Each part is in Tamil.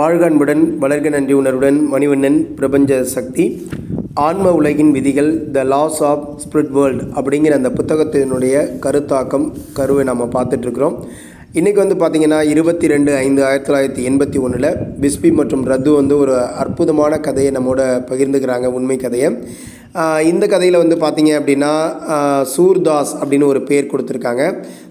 வாழ்கான்புடன் வளர்க நன்றி உணர்வுடன் மணிவண்ணன் பிரபஞ்ச சக்தி ஆன்ம உலகின் விதிகள் the laws of spirit world அப்படிங்கிற அந்த புத்தகத்தினுடைய கருத்தாக்கம் கருவை நம்ம பார்த்துட்ருக்குறோம் இன்றைக்கி வந்து பார்த்திங்கன்னா இருபத்தி ரெண்டு ஐந்து ஆயிரத்தி தொள்ளாயிரத்தி எண்பத்தி ஒன்றில் பிஸ்பி மற்றும் ரத்து வந்து ஒரு அற்புதமான கதையை நம்மோட பகிர்ந்துக்கிறாங்க உண்மை கதையை. இந்த கதையில் வந்து பார்த்திங்க அப்படின்னா சூர்தாஸ் அப்படின்னு ஒரு பேர் கொடுத்துருக்காங்க.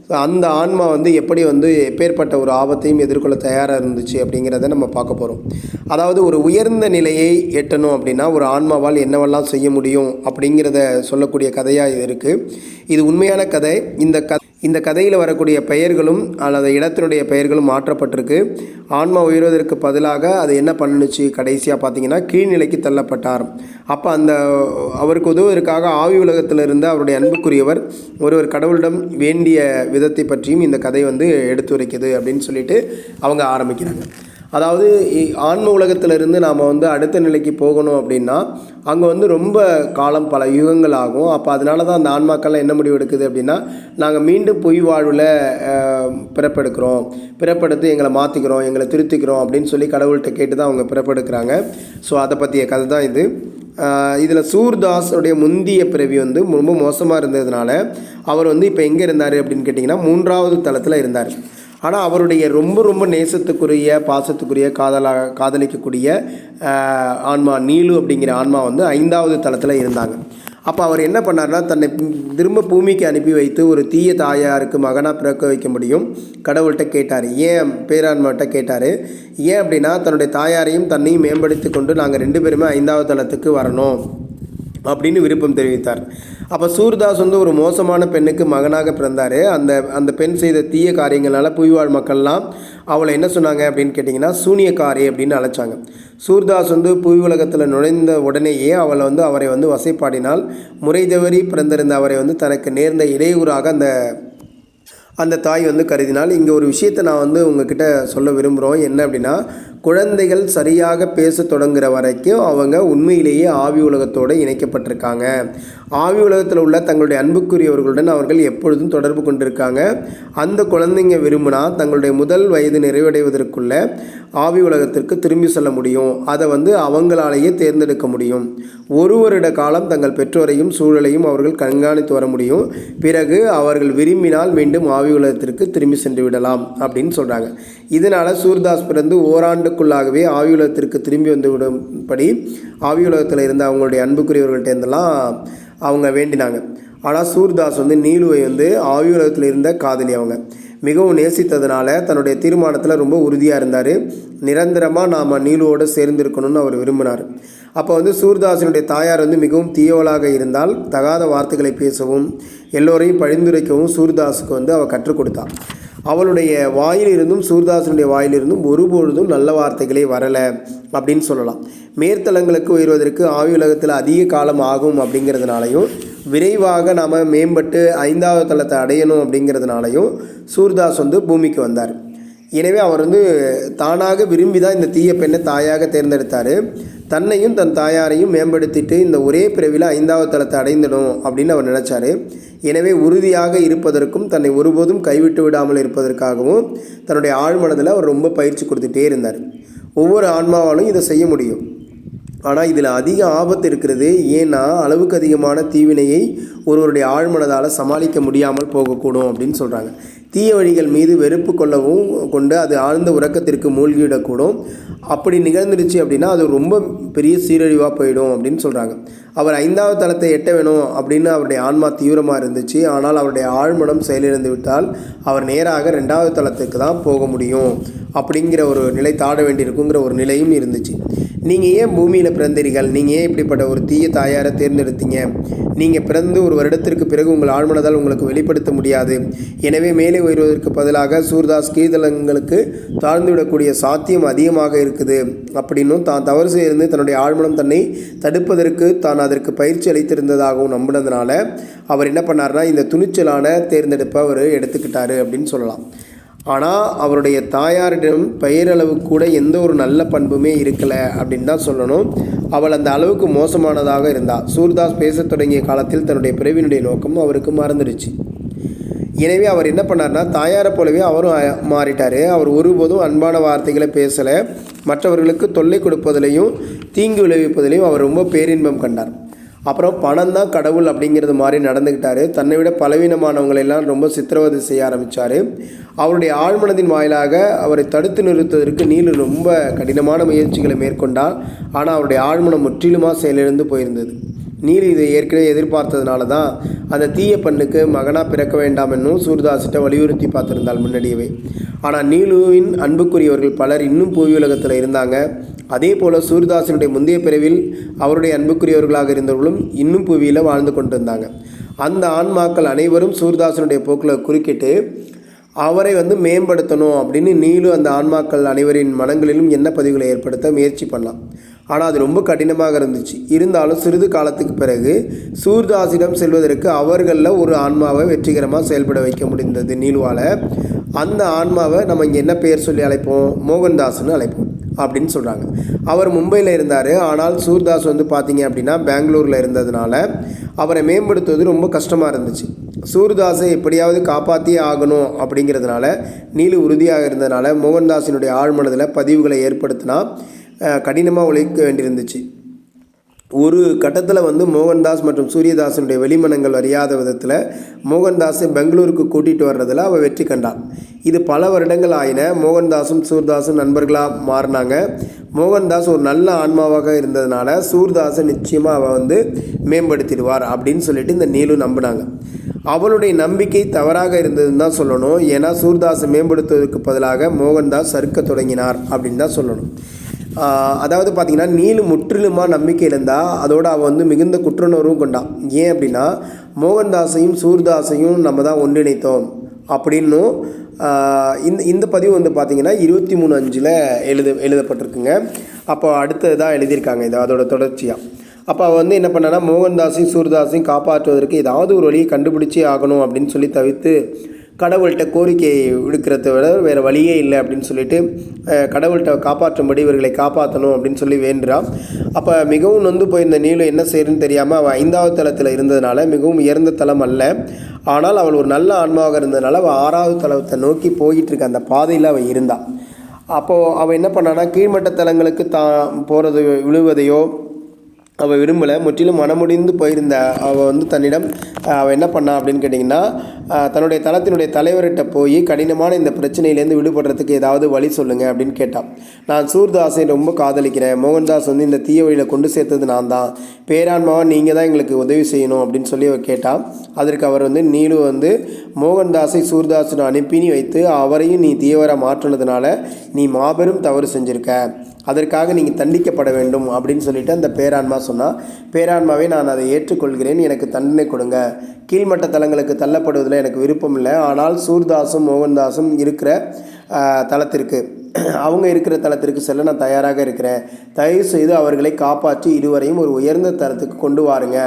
அந்த ஆன்மா வந்து எப்படி வந்து எப்பேற்பட்ட ஒரு ஆபத்தையும் எதிர்கொள்ள தயாராக இருந்துச்சு அப்படிங்கிறத நம்ம பார்க்க போகிறோம் அதாவது ஒரு உயர்ந்த நிலையை எட்டணும் அப்படின்னா ஒரு ஆன்மாவால் என்னவெல்லாம் செய்ய முடியும் அப்படிங்கிறத சொல்லக்கூடிய கதையாக இது இருக்குது இது உண்மையான கதை. இந்த க இந்த கதையில் வரக்கூடிய பெயர்களும் அல்லது இடத்தினுடைய பெயர்களும் மாற்றப்பட்டிருக்கு. ஆன்மா உயர்வதற்கு பதிலாக அது என்ன பண்ணுச்சு? கடைசியாக பார்த்தீங்கன்னா கீழ்நிலைக்கு தள்ளப்பட்டார். அப்போ அந்த அவருக்கு உதவுவதற்காக ஆவி உலகத்தில் இருந்த அவருடைய அன்புக்குரியவர் ஒருவர் கடவுளிடம் வேண்டிய விதத்தை பற்றியும் இந்த கதை வந்து எடுத்துரைக்குது அப்படின்னு சொல்லிட்டு அவங்க ஆரம்பிக்கிறாங்க. அதாவது ஆன்ம உலகத்திலிருந்து நாம் வந்து அடுத்த நிலைக்கு போகணும் அப்படின்னா அங்கே வந்து ரொம்ப காலம் பல யுகங்கள் ஆகும். அப்போ அதனால தான் அந்த ஆன்மாக்கள்லாம் என்ன முடிவு எடுக்குது அப்படின்னா நாங்கள் மீண்டும் பொய் வாழ்வில் பிறப்பெடுக்கிறோம். பிறப்பெடுத்து எங்களை மாற்றிக்கிறோம் எங்களை திருத்திக்கிறோம் அப்படின்னு சொல்லி கடவுள்கிட்ட கேட்டு தான் அவங்க பிறப்பெடுக்கிறாங்க. ஸோ அதை பற்றிய கதை தான் இது. இதில் சூர்தாஸுடைய முந்திய பிறவி வந்து ரொம்ப மோசமாக இருந்ததுனால அவர் வந்து இப்போ எங்கே இருந்தார் அப்படின்னு கேட்டிங்கன்னா மூன்றாவது தளத்தில் இருந்தார். ஆனால் அவருடைய ரொம்ப ரொம்ப நேசத்துக்குரிய பாசத்துக்குரிய காதலாக காதலிக்கக்கூடிய ஆன்மா நீலு அப்படிங்கிற ஆன்மா வந்து ஐந்தாவது தளத்தில் இருந்தாங்க. அப்போ அவர் என்ன பண்ணார்னா தன்னை திரும்ப பூமிக்கு அனுப்பி வைத்து ஒரு தீய தாயாருக்கு மகனாக பிறக்க வைக்க முடியும் கடவுள்கிட்ட கேட்டார். ஏன் பேரான்மாட்ட கேட்டார்? ஏன் அப்படின்னா தன்னுடைய தாயாரையும் தன்னையும் மேம்படுத்தி கொண்டு நாங்கள் ரெண்டு பேருமே ஐந்தாவது தளத்துக்கு வரணும் அப்படின்னு விருப்பம் தெரிவித்தார். அப்போ சூர்தாஸ் வந்து ஒரு மோசமான பெண்ணுக்கு மகனாக பிறந்தார். அந்த அந்த பெண் செய்த தீய காரியங்களால் புய்வாழ் மக்கள்லாம் அவளை என்ன சொன்னாங்க அப்படின்னு கேட்டிங்கன்னா சூனியக்காரி அப்படின்னு அழைச்சாங்க. சூர்தாஸ் வந்து புவி உலகத்தில் நுழைந்த உடனேயே அவளை வந்து அவரை வந்து வசைப்பாடினால் முறை தவறி பிறந்திருந்த அவரை வந்து தனக்கு நேர்ந்த இடையூறாக அந்த அந்த தாய் வந்து கருதினால் இங்கே ஒரு விஷயத்தை நான் வந்து உங்ககிட்ட சொல்ல விரும்புகிறோம் என்ன அப்படின்னா குழந்தைகள் சரியாக பேச தொடங்குகிற வரைக்கும் அவங்க உண்மையிலேயே ஆவி உலகத்தோடு இணைக்கப்பட்டிருக்காங்க. ஆவி உலகத்தில் உள்ள தங்களுடைய அன்புக்குரியவர்களுடன் அவர்கள் எப்பொழுதும் தொடர்பு கொண்டிருக்காங்க. அந்த குழந்தைங்க விரும்பினா தங்களுடைய முதல் வயது நிறைவடைவதற்குள்ள ஆவி உலகத்திற்கு திரும்பி செல்ல முடியும். அதை வந்து அவங்களாலேயே தேர்ந்தெடுக்க முடியும். ஒரு வருட காலம் தங்கள் பெற்றோரையும் சூழலையும் அவர்கள் கண்காணித்து வர முடியும். பிறகு அவர்கள் விரும்பினால் மீண்டும் ஆவி உலகத்திற்கு திரும்பி சென்று விடலாம் அப்படின்னு சொல்கிறாங்க இதனால் சூர்தாஸ் பிறந்து ஓராண்டுக்குள்ளாகவே ஆவி உலகத்திற்கு திரும்பி வந்து விடும்படி ஆவி உலகத்தில் இருந்த அவங்களுடைய அன்புக்குரியவர்கள்ட்ட இருந்தெல்லாம் அவங்க வேண்டினாங்க. ஆனால் சூர்தாஸ் வந்து நீலுவை வந்து ஆவி உலகத்தில் இருந்த காதலி அவங்க. மிகவும் நேசித்ததுனால தன்னுடைய தீர்மானத்தில் ரொம்ப உறுதியாக இருந்தார். நிரந்தரமாக நாம் நீலுவோடு சேர்ந்திருக்கணும்னு அவர் விரும்பினார். அப்போ வந்து சூர்தாசனுடைய தாயார் வந்து மிகவும் தீயவளாக இருந்தால் தகாத வார்த்தைகளை பேசவும் எல்லோரையும் பழிந்துரைக்கவும் சூர்தாஸுக்கு வந்து அவள் கற்றுக் கொடுத்தாள் அவளுடைய வாயிலிருந்தும் சூர்தாசனுடைய வாயிலிருந்தும் ஒருபொழுதும் நல்ல வார்த்தைகளே வரலை அப்படின்னு சொல்லலாம். மேற்தலங்களுக்கு உயர்வதற்கு ஆவி உலகத்தில் அதிக காலம் ஆகும் அப்படிங்கிறதுனாலையும் விரைவாக நாம் மேம்பட்டு ஐந்தாவது தளத்தை அடையணும் அப்படிங்கிறதுனாலையும் சூர்தாஸ் வந்து பூமிக்கு வந்தார். எனவே அவர் வந்து தானாக விரும்பி தான் இந்த தீய பெண்ணை தாயாக தேர்ந்தெடுத்தார். தன்னையும் தன் தாயாரையும் மேம்படுத்திட்டு இந்த ஒரே பிறவியில் ஐந்தாவது தளத்தை அடைந்திடும் அப்படின்னு அவர் நினச்சார். எனவே உறுதியாக இருப்பதற்கும் தன்னை ஒருபோதும் கைவிட்டு விடாமல் இருப்பதற்காகவும் தன்னுடைய ஆழ்மனதில் அவர் ரொம்ப பயிற்சி கொடுத்துட்டே இருந்தார். ஒவ்வொரு ஆன்மாவாலும் இதை செய்ய முடியும். ஆனால் இதில் அதிக ஆபத்து இருக்கிறது ஏன்னா அளவுக்கு அதிகமான தீவினையை ஒருவருடைய ஆழ்மனதால் சமாளிக்க முடியாமல் போகக்கூடும் அப்படின்னு சொல்கிறாங்க தீய வழிகள் மீது வெறுப்பு கொள்ளவும் கொண்டு அது ஆழ்ந்த உறக்கத்திற்கு மூழ்கிவிடக்கூடும். அப்படி நிகழ்ந்துருச்சு அப்படின்னா அது ரொம்ப பெரிய சீரழிவாக போயிடும் அப்படின்னு சொல்கிறாங்க அவர் ஐந்தாவது தளத்தை எட்ட வேணும் அப்படின்னு அவருடைய ஆன்மா தீவிரமாக இருந்துச்சு. ஆனால் அவருடைய ஆழ்மனம் செயலிழந்து விட்டால் அவர் நேராக ரெண்டாவது தளத்துக்கு தான் போக முடியும் அப்படிங்கிற ஒரு நிலை தாட வேண்டியிருக்குங்கிற ஒரு நிலையும் இருந்துச்சு. நீங்கள் ஏன் பூமியில் பிறந்தீர்கள்? நீங்கள் ஏன் இப்படிப்பட்ட ஒரு தீய தாயாரை தேர்ந்தெடுத்தீங்க? நீங்கள் பிறந்து ஒரு வருடத்திற்கு பிறகு உங்கள் ஆழ்மனதால் உங்களுக்கு வெளிப்படுத்த முடியாது. எனவே மேலே உயர்வதற்கு பதிலாக சூர்தாஸ் கீழ்தளங்களுக்கு தாழ்ந்து விடக்கூடிய சாத்தியம் அதிகமாக இருக்குது. அப்படின்னும் தான் தவறு செய்திருந்து தன்னுடைய ஆழ்மனம் தன்னை தடுப்பதற்கு தான் அதற்கு பயிற்சி அளித்திருந்ததாகவும் நம்பினதுனால அவர் என்ன பண்ணார்னா இந்த துணிச்சலான தேர்ந்தெடுப்பை அவர் எடுத்துக்கிட்டாரு அப்படின்னு சொல்லலாம். ஆனால் அவருடைய தாயாரிடம் பெயரளவு கூட எந்த ஒரு நல்ல பண்புமே இருக்கலை அப்படின்னு தான் சொல்லணும். அவள் அந்த அளவுக்கு மோசமானதாக இருந்தாள் சூர்தாஸ் பேசத் தொடங்கிய காலத்தில் தன்னுடைய பிறவினுடைய நோக்கம் அவருக்கு மறந்துடுச்சு. எனவே அவர் என்ன பண்ணார்னா தாயாரை போலவே அவரும் மாறிட்டார். அவர் ஒருபோதும் அன்பான வார்த்தைகளை பேசலை. மற்றவர்களுக்கு தொல்லை கொடுப்பதிலையும் தீங்கு விளைவிப்பதிலையும் அவர் ரொம்ப பேரின்பம் கண்டார். அப்புறம் பணம் தான் கடவுள் அப்படிங்கிறது மாதிரி நடந்துக்கிட்டாரு தன்னை விட பலவீனமானவங்களெல்லாம் ரொம்ப சித்திரவதை செய்ய ஆரம்பித்தார் அவருடைய ஆழ்மனதின் வாயிலாக அவரை தடுத்து நிறுத்துவதற்கு நீலு ரொம்ப கடினமான முயற்சிகளை மேற்கொண்டார் ஆனால் அவருடைய ஆழ்மனம் முற்றிலுமாக செயலிழந்து போயிருந்தது. நீலு இதை ஏற்கனவே எதிர்பார்த்ததுனால தான் அந்த தீய பெண்ணுக்கு மகனாக பிறக்க வேண்டாம் என்னும் சூர்தாசிட்ட வலியுறுத்தி பார்த்துருந்தாள் முன்னாடியவே. ஆனால் நீலுவின் அன்புக்குரியவர்கள் பலர் இன்னும் புவி உலகத்தில் இருந்தாங்க. அதே போல் சூர்தாசனுடைய முந்தைய பிறவில் அவருடைய அன்புக்குரியவர்களாக இருந்தவர்களும் இன்னும் புவியில் வாழ்ந்து கொண்டிருந்தாங்க. அந்த ஆன்மாக்கள் அனைவரும் சூர்தாசனுடைய போக்கில் குறுக்கிட்டு அவரை வந்து மேம்படுத்தணும் அப்படின்னு நீலும் அந்த ஆன்மாக்கள் அனைவரின் மனங்களிலும் என்ன பதிவுகளை ஏற்படுத்த முயற்சி பண்ணலாம். ஆனால் அது ரொம்ப கடினமாக இருந்துச்சு. இருந்தாலும் சிறிது காலத்துக்கு பிறகு சூர்தாசிடம் செல்வதற்கு அவர்களில் ஒரு ஆன்மாவை வெற்றிகரமாக செயல்பட வைக்க முடிந்தது. நீலுவால் அந்த ஆன்மாவை நம்ம இங்கே என்ன பெயர் சொல்லி அழைப்போம்? மோகன்தாஸ்னு அழைப்போம். அப்படின்னு சொல்கிறாங்க அவர் மும்பையில் இருந்தார். ஆனால் சூர்தாஸ் வந்து பார்த்தீங்க அப்படின்னா பெங்களூரில் இருந்ததுனால அவரை மேம்படுத்துவது ரொம்ப கஷ்டமாக இருந்துச்சு. சூர்தாஸை எப்படியாவது காப்பாற்றியே ஆகணும் அப்படிங்கிறதுனால நீலு உறுதியாக இருந்ததுனால மோகன்தாஸினுடைய ஆழ்மனதில் பதிவுகளை ஏற்படுத்தினா கடினமாக உழைக்க வேண்டியிருந்துச்சு. ஒரு கட்டத்தில் வந்து மோகன்தாஸ் மற்றும் சூரியதாசனுடைய வெளிமனங்கள் அறியாத விதத்தில் மோகன்தாஸை பெங்களூருக்கு கூட்டிகிட்டு வர்றதில் அவள் வெற்றி கண்டாள் இது பல வருடங்கள் ஆயின. மோகன்தாஸும் சூர்தாஸும் நண்பர்களாக மாறினாங்க. மோகன்தாஸ் ஒரு நல்ல ஆன்மாவாக இருந்ததுனால சூர்தாஸை நிச்சயமாக அவள் வந்து மேம்படுத்திடுவார் அப்படின்னு சொல்லிட்டு இந்த நீலு நம்பினாங்க. அவளுடைய நம்பிக்கை தவறாக இருந்ததுன்னு தான் சொல்லணும். ஏன்னா சூர்தாஸை மேம்படுத்துவதற்கு பதிலாக மோகன்தாஸ் சறுக்க தொடங்கினார் அப்படின்னு தான் சொல்லணும். அதாவது பார்த்தீங்கன்னா நீலு முற்றிலுமாக நம்பிக்கை இருந்தால் அதோட அவள் வந்து மிகுந்த குற்றுணர்வும் கொண்டான் ஏன் அப்படின்னா மோகன்தாஸையும் சூர்தாஸையும் நம்ம தான் ஒன்றிணைத்தோம் அப்படின்னும் இந்த இந்த பதிவு வந்து பார்த்தீங்கன்னா இருபத்தி மூணு அஞ்சில் எழுத எழுதப்பட்டிருக்குங்க. அப்போ அடுத்ததாக எழுதியிருக்காங்க இது அதோட தொடர்ச்சியாக அப்போ அவள் வந்து என்ன பண்ணனா மோகன்தாஸையும் சூர்தாஸையும் காப்பாற்றுவதற்கு ஏதாவது ஒரு வழியை கண்டுபிடிச்சே ஆகணும் அப்படின்னு சொல்லி தவிர்த்து கடவுள்கிட்ட கோரிக்கை விடுக்கிறத விட வேறு வழியே இல்லை அப்படின்னு சொல்லிட்டு கடவுள்கிட்ட காப்பாற்றும்படி இவர்களை காப்பாற்றணும் அப்படின்னு சொல்லி வேண்டுறான். அப்போ மிகவும் நொந்து போயிருந்த நீலு என்ன செய்யறதுன்னு தெரியாமல் அவள் ஐந்தாவது தளத்தில் இருந்ததுனால மிகவும் உயர்ந்த தளம் அல்ல. ஆனால் அவள் ஒரு நல்ல ஆன்மாவாக இருந்ததுனால அவள் ஆறாவது தளத்தை நோக்கி போயிட்டு இருக்க அந்த பாதையில் அவள் இருந்தாள் அப்போது அவள் என்ன பண்ணான்னா கீழ்மட்ட தலங்களுக்கு தான் போகிறது விழுவதையோ அவள் விரும்பலை முற்றிலும் மனமுடிந்து போயிருந்த அவள் வந்து தன்னிடம் அவள் என்ன பண்ணா அப்படின்னு கேட்டிங்கன்னா தன்னுடைய தளத்தினுடைய தலைவர்கிட்ட போய் கடினமான இந்த பிரச்சனையிலேருந்து விடுபடுறதுக்கு ஏதாவது வழி சொல்லுங்க அப்படின்னு கேட்டான். நான் சூர்தாஸை ரொம்ப காதலிக்கிறேன். மோகன்தாஸ் வந்து இந்த தீய வழியில் கொண்டு சேர்த்தது நான் தான் பேரான்மாவா நீங்கள் தான் எங்களுக்கு உதவி செய்யணும் அப்படின்னு சொல்லி அவள் கேட்டான். அதற்கு அவர் வந்து நீலு வந்து மோகன்தாஸை சூர்தாஸுடன் அனுப்பி நீ வைத்து அவரையும் நீ தீவிர மாற்றினதுனால நீ மாபெரும் தவறு செஞ்சுருக்க. அதற்காக நீங்கள் தண்டிக்கப்பட வேண்டும் அப்படின்னு சொல்லிட்டு அந்த பேரான்மா சொன்னால் பேரான்மாவே நான் அதை ஏற்றுக்கொள்கிறேன் எனக்கு தண்டனை கொடுங்க. கீழ்மட்ட தலங்களுக்கு தள்ளப்படுவதில் எனக்கு விருப்பம் இல்லை. ஆனால் சூர்தாஸும் மோகன்தாஸும் இருக்கிற தளத்திற்கு தலத்திற்கு அவங்க இருக்கிற தலத்திற்கு செல்ல நான் தயாராக இருக்கிறேன். தயவு செய்து அவர்களை காப்பாற்றி இருவரையும் ஒரு உயர்ந்த தரத்துக்கு கொண்டு வாருங்க.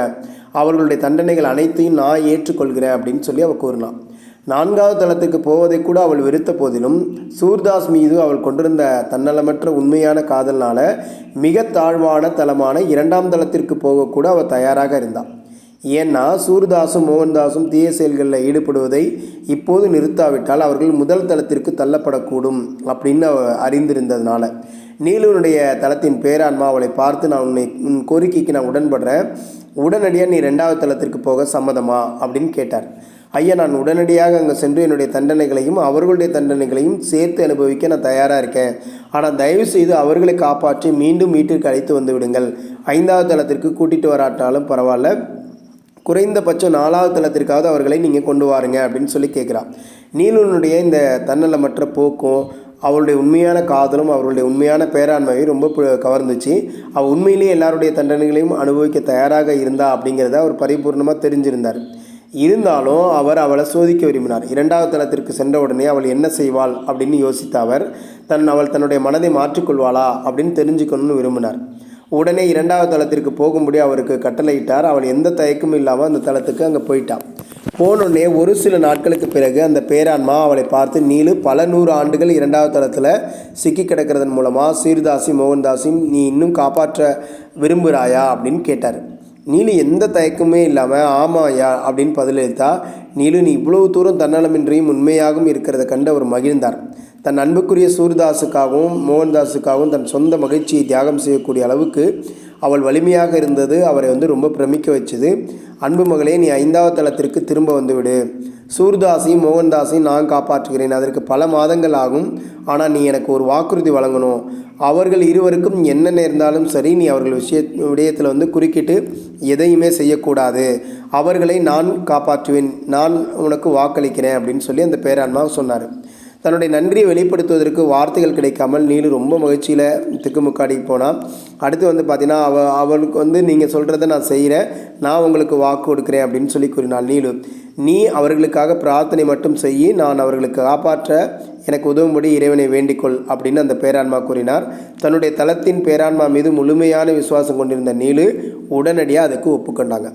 அவர்களுடைய தண்டனைகள் அனைத்தையும் நான் ஏற்றுக்கொள்கிறேன் அப்படின்னு சொல்லி அவள் கூறினான் நான்காவது தளத்துக்கு போவதை கூட அவள் வெறுத்த போதிலும் சூர்தாஸ் மீது அவள் கொண்டிருந்த தன்னலமற்ற உண்மையான காதல்னால மிக தாழ்வான தலமான இரண்டாம் தளத்திற்கு போகக்கூட அவள் தயாராக இருந்தாள் ஏன்னா சூர்தாஸும் மோகன்தாஸும் தீய செயல்களில் ஈடுபடுவதை இப்போது நிறுத்தாவிட்டால் அவர்கள் முதல் தளத்திற்கு தள்ளப்படக்கூடும் அப்படின்னு அவ அறிந்திருந்ததுனால. நீலுனுடைய தளத்தின் பேரான்மா அவளை பார்த்து நான் உன்னை உன் கோரிக்கைக்கு நான் உடன்படுறேன். உடனடியாக நீ ரெண்டாவது தளத்திற்கு போக சம்மதமா? அப்படின்னு கேட்டார். ஐயா நான் உடனடியாக அங்கே சென்று என்னுடைய தண்டனைகளையும் அவர்களுடைய தண்டனைகளையும் சேர்த்து அனுபவிக்க நான் தயாராக இருக்கேன். ஆனால் தயவு செய்து அவர்களை காப்பாற்றி மீண்டும் வீட்டிற்கு அழைத்து வந்து விடுங்கள். ஐந்தாவது தளத்திற்கு கூட்டிகிட்டு வராட்டாலும் பரவாயில்ல. குறைந்தபட்சம் நாலாவது தளத்திற்காவது அவர்களை நீங்கள் கொண்டு வாருங்க அப்படின்னு சொல்லி கேட்குறான் நீலனுடைய இந்த தன்னலமற்ற போக்கும் அவளுடைய உண்மையான காதலும் அவர்களுடைய உண்மையான பேராண்மையும் ரொம்ப கவர்ந்துச்சு. அவள் உண்மையிலேயே எல்லாருடைய தண்டனைகளையும் அனுபவிக்க தயாராக இருந்தா அப்படிங்கிறத அவர் பரிபூர்ணமாக தெரிஞ்சிருந்தார். இருந்தாலும் அவர் அவளை சோதிக்க விரும்பினார். இரண்டாவது தளத்திற்கு சென்ற உடனே அவள் என்ன செய்வாள் அப்படின்னு யோசித்த அவர் தன் அவள் தன்னுடைய மனதை மாற்றிக்கொள்வாளா அப்படின்னு தெரிஞ்சுக்கணும்னு விரும்பினார். உடனே இரண்டாவது தளத்திற்கு போகும்படி அவருக்கு கட்டளையிட்டார். அவள் எந்த தயக்கமும் இல்லாமல் அந்த தளத்துக்கு அங்கே போயிட்டான் போனோடனே ஒரு சில நாட்களுக்கு பிறகு அந்த பேரான்மா அவளை பார்த்து நீலு பல நூறு ஆண்டுகள் இரண்டாவது தளத்தில் சிக்கி கிடக்கிறதன் மூலமாக சீர்தாசி மோகன்தாஸையும் நீ இன்னும் காப்பாற்ற விரும்புகிறாயா? அப்படின்னு கேட்டார். நீலு எந்த தயக்கமே இல்லாமல் ஆமாம் யா அப்படின்னு பதிலளித்தா நீலு நீ இவ்வளவு தூரம் தன்னலமின்றியும் உண்மையாகவும் இருக்கிறத கண்டு அவர் மகிழ்ந்தார். தன் அன்புக்குரிய சூர்தாஸுக்காகவும் மோகன்தாஸுக்காகவும் தன் சொந்த மகிழ்ச்சியை தியாகம் செய்யக்கூடிய அளவுக்கு அவள் வலிமையாக இருந்தது. அவரை வந்து ரொம்ப பிரமிக்க வச்சது. அன்பு மகளே நீ ஐந்தாவது தளத்திற்கு திரும்ப வந்துவிடு சூர்தாஸையும் மோகன்தாஸையும் நான் காப்பாற்றுகிறேன். அதற்கு பல மாதங்கள் ஆகும். ஆனால் நீ எனக்கு ஒரு வாக்குறுதி வழங்கணும். அவர்கள் இருவருக்கும் என்ன நேர்ந்தாலும் சரி நீ அவர்கள் விஷய விடயத்தில் வந்து குறுக்கிட்டு எதையுமே செய்யக்கூடாது. அவர்களை நான் காப்பாற்றுவேன். நான் உனக்கு வாக்களிக்கிறேன் அப்படின்னு சொல்லி அந்த பேரான்மா சொன்னார். தன்னுடைய நன்றியை வெளிப்படுத்துவதற்கு வார்த்தைகள் கிடைக்காமல் நீலு ரொம்ப மகிழ்ச்சியில் திக்குமுக்காடி போனான் அடுத்து வந்து பார்த்தீங்கன்னா அவ அவளுக்கு வந்து நீங்கள் சொல்கிறத நான் செய்கிறேன் நான் உங்களுக்கு வாக்கு கொடுக்குறேன் அப்படின்னு சொல்லி கூறினாள் நீலு. நீ அவர்களுக்காக பிரார்த்தனை மட்டும் செய்யி நான் அவர்களுக்கு காப்பாற்ற எனக்கு உதவும்படி இறைவனை வேண்டிக்கொள் அப்படின்னு அந்த பேரான்மா கூறினார். தன்னுடைய தளத்தின் பேரான்மா மீது முழுமையான விசுவாசம் கொண்டிருந்த நீலு உடனடியாக அதுக்கு ஒப்புக்கொண்டாங்க.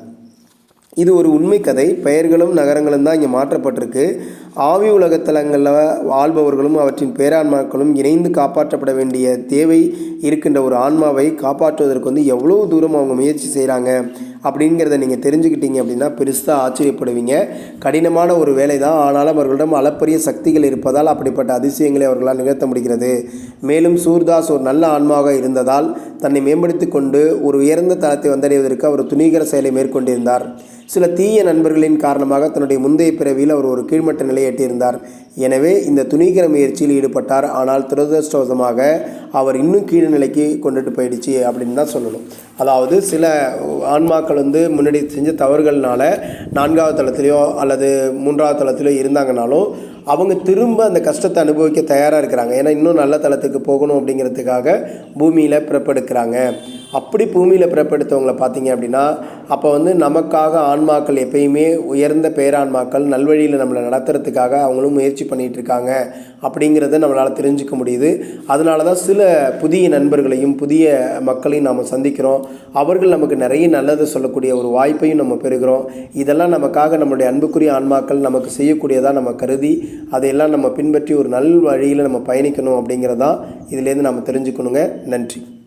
இது ஒரு உண்மை கதை பெயர்களும் நகரங்களும் தான் இங்கே மாற்றப்பட்டிருக்கு. ஆவி உலகத்தலங்களில் வாழ்பவர்களும் அவற்றின் பேரான்மாக்களும் இணைந்து காப்பாற்றப்பட வேண்டிய தேவை இருக்கின்ற ஒரு ஆன்மாவை காப்பாற்றுவதற்கு வந்து எவ்வளோ தூரம் அவங்க முயற்சி செய்கிறாங்க அப்படிங்கிறத நீங்கள் தெரிஞ்சுக்கிட்டீங்க அப்படின்னா பெருசாக ஆச்சரியப்படுவீங்க. கடினமான ஒரு வேலை தான். ஆனாலும் அவர்களிடம் அளப்பரிய சக்திகள் இருப்பதால் அப்படிப்பட்ட அதிசயங்களை அவர்களால் நிகழ்த்த முடிகிறது. மேலும் சூர்தாஸ் ஒரு நல்ல ஆன்மாவாக இருந்ததால் தன்னை மேம்படுத்தி கொண்டு ஒரு உயர்ந்த தளத்தை வந்தடைவதற்கு அவர் துணிகர செயலை மேற்கொண்டிருந்தார். சில தீய நண்பர்களின் காரணமாக தன்னுடைய முந்தைய பிறவியில் அவர் ஒரு கீழ்மட்ட நிலையை எட்டியிருந்தார். எனவே இந்த துணிகர முயற்சியில் ஈடுபட்டார். ஆனால் துரதிருஷ்டவசமாக அவர் இன்னும் கீழ் நிலைக்கு கொண்டுட்டு போயிடுச்சு அப்படின்னு தான் சொல்லணும். அதாவது சில ஆன்மாக்கள் வந்து முன்னாடி செஞ்ச தவறுகள்னால நான்காவது தளத்திலையோ அல்லது மூன்றாவது தளத்திலோ இருந்தாங்கனாலும் அவங்க திரும்ப அந்த கஷ்டத்தை அனுபவிக்க தயாராக இருக்கிறாங்க. ஏன்னா இன்னும் நல்ல தளத்துக்கு போகணும் அப்படிங்கிறதுக்காக பூமியில் பிறப்பெடுக்கிறாங்க. அப்படி பூமியில் பிறப்பெடுத்தவங்களை பார்த்தீங்க அப்படின்னா அப்போ வந்து நமக்காக ஆன்மாக்கள் எப்பயுமே உயர்ந்த பேரான்மாக்கள் நல்வழியில் நம்மளை நடத்துறதுக்காக அவங்களும் முயற்சி பண்ணிகிட்டு இருக்காங்க அப்படிங்கிறத நம்மளால் தெரிஞ்சுக்க முடியுது. அதனால தான் சில புதிய நண்பர்களையும் புதிய மக்களையும் நாம் சந்திக்கிறோம். அவர்கள் நமக்கு நிறைய நல்லது சொல்லக்கூடிய ஒரு வாய்ப்பையும் நம்ம பெறுகிறோம். இதெல்லாம் நமக்காக நம்மளுடைய அன்புக்குரிய ஆன்மாக்கள் நமக்கு செய்யக்கூடியதாக நம்ம கருதி அதையெல்லாம் நம்ம பின்பற்றி ஒரு நல் வழியில் நம்ம பயணிக்கணும் அப்படிங்கிறதான் இதுலேருந்து நம்ம தெரிஞ்சுக்கணுங்க. நன்றி.